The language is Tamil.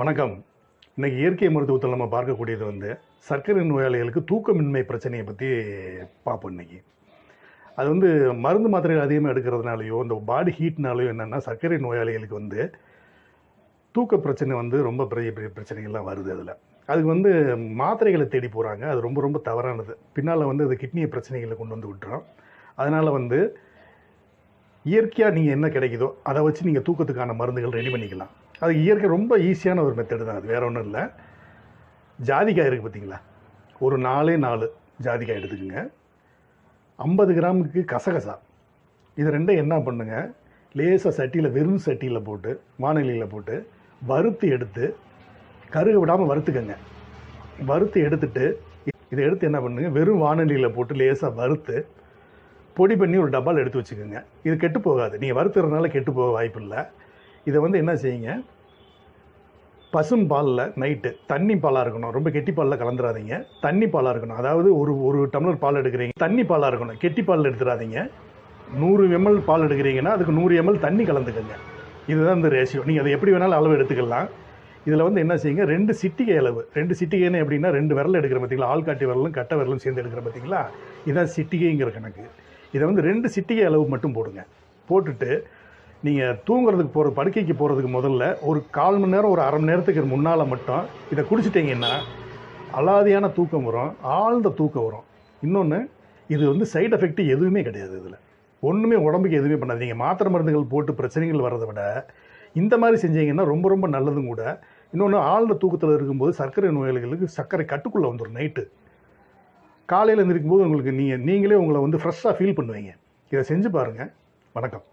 வணக்கம். இன்னைக்கு இயற்கை மருத்துவத்தில் நம்ம பார்க்கக்கூடியது வந்து சர்க்கரை நோயாளிகளுக்கு தூக்கமின்மை பிரச்சனையை பற்றி பார்ப்போம் இன்னைக்கு. அது வந்து மருந்து மாத்திரைகள் அதிகமாக எடுக்கிறதுனாலையோ இந்த பாடி ஹீட்னாலையோ என்னென்னா சர்க்கரை நோயாளிகளுக்கு வந்து தூக்க பிரச்சனை வந்து ரொம்ப பெரிய பெரிய பிரச்சனைகள்லாம் வருது அதில். அதுக்கு வந்து மாத்திரைகளை தேடி போகிறாங்க அது ரொம்ப ரொம்ப தவறானது. பின்னால் வந்து அது கிட்னியை பிரச்சனைகளை கொண்டு வந்து விட்டுரும். அதனால் வந்து இயற்கையாக நீங்கள் என்ன கிடைக்குதோ அதை வச்சு நீங்கள் தூக்கத்துக்கான மருந்துகள் ரெடி பண்ணிக்கலாம். அது இயற்கை ரொம்ப ஈஸியான ஒரு மெத்தடு தான். அது வேறு ஒன்றும் இல்லை. ஜாதிக்காய் இருக்குது பார்த்தீங்களா ஒரு நாலே நாலு ஜாதிக்காய் எடுத்துக்கோங்க. ஐம்பது கிராமுக்கு கசகசா. இது ரெண்டும் என்ன பண்ணுங்க? லேசாக சட்டியில் வெறும் சட்டியில் போட்டு வானிலையில் போட்டு வறுத்து எடுத்து கருக விடாமல் வறுத்துக்கங்க. வறுத்து எடுத்துட்டு இதை எடுத்து என்ன பண்ணுங்க? வெறும் வானொலியில் போட்டு லேசாக வறுத்து பொடி பண்ணி ஒரு டப்பாவில் எடுத்து வச்சுக்கோங்க. இது கெட்டு போகாது. நீங்கள் வறுத்துறதுனால கெட்டு போக வாய்ப்பு இல்லை இதை வந்து என்ன செய்யுங்க? பசும் பாலில் நைட்டு தண்ணி பாலாக இருக்கணும். ரொம்ப கெட்டி பாலில் கலந்துடாதீங்க தண்ணி பாலாக இருக்கணும். அதாவது ஒரு ஒரு டம்ளர் பால் எடுக்கிறீங்க. தண்ணி பாலாக இருக்கணும். கெட்டி பாலில் எடுத்துடாதீங்க நூறு எம்எல் பால் எடுக்கிறீங்கன்னா அதுக்கு நூறு எம்எல் தண்ணி கலந்துக்கங்க. இதுதான் இந்த ரேஷியோ நீங்கள் அதை எப்படி வேணாலும் அளவு எடுத்துக்கலாம். இதில் வந்து என்ன செய்யுங்க? ரெண்டு சிட்டிகை அளவு. ரெண்டு சிட்டிகைன்னு எப்படின்னா ரெண்டு விரல் எடுக்கிற பார்த்தீங்களா ஆள்காட்டி விரலும் கட்டை விரலும் சேர்ந்து எடுக்கிற பார்த்தீங்களா இதான் சிட்டிகைங்கிற கணக்கு. இதை வந்து ரெண்டு சிட்டிகை அளவு மட்டும் போடுங்க. போட்டுட்டு நீங்கள் தூங்குறதுக்கு போகிற படுக்கைக்கு போகிறதுக்கு முதல்ல ஒரு கால் மணி நேரம் ஒரு அரை மணி நேரத்துக்கு முன்னால் மட்டும் இதை குடிச்சிட்டிங்கன்னா அலாதியான தூக்கம் வரும் ஆழ்ந்த தூக்கம் வரும். இன்னொன்று இது வந்து சைடு எஃபெக்ட் எதுவுமே கிடையாது இதில். ஒன்றுமே உடம்புக்கு எதுவுமே பண்ணாது. நீங்கள் மாத்திரை மருந்துகள் போட்டு பிரச்சனைகள் வர்றதை விட இந்த மாதிரி செஞ்சீங்கன்னா ரொம்ப ரொம்ப நல்லதும் கூட. இன்னொன்று ஆழ்ந்த தூக்கத்தில் இருக்கும்போது சர்க்கரை நோயாளிகளுக்கு சர்க்கரை கட்டுக்குள்ளே வந்துடும் நைட்டு காலையில் எந்திரிக்கும் போது உங்களுக்கு நீங்கள் நீங்களே உங்களை வந்து ஃப்ரெஷ்ஷாக ஃபீல் பண்ணுவீங்க. இதை செஞ்சு பாருங்கள் வணக்கம்.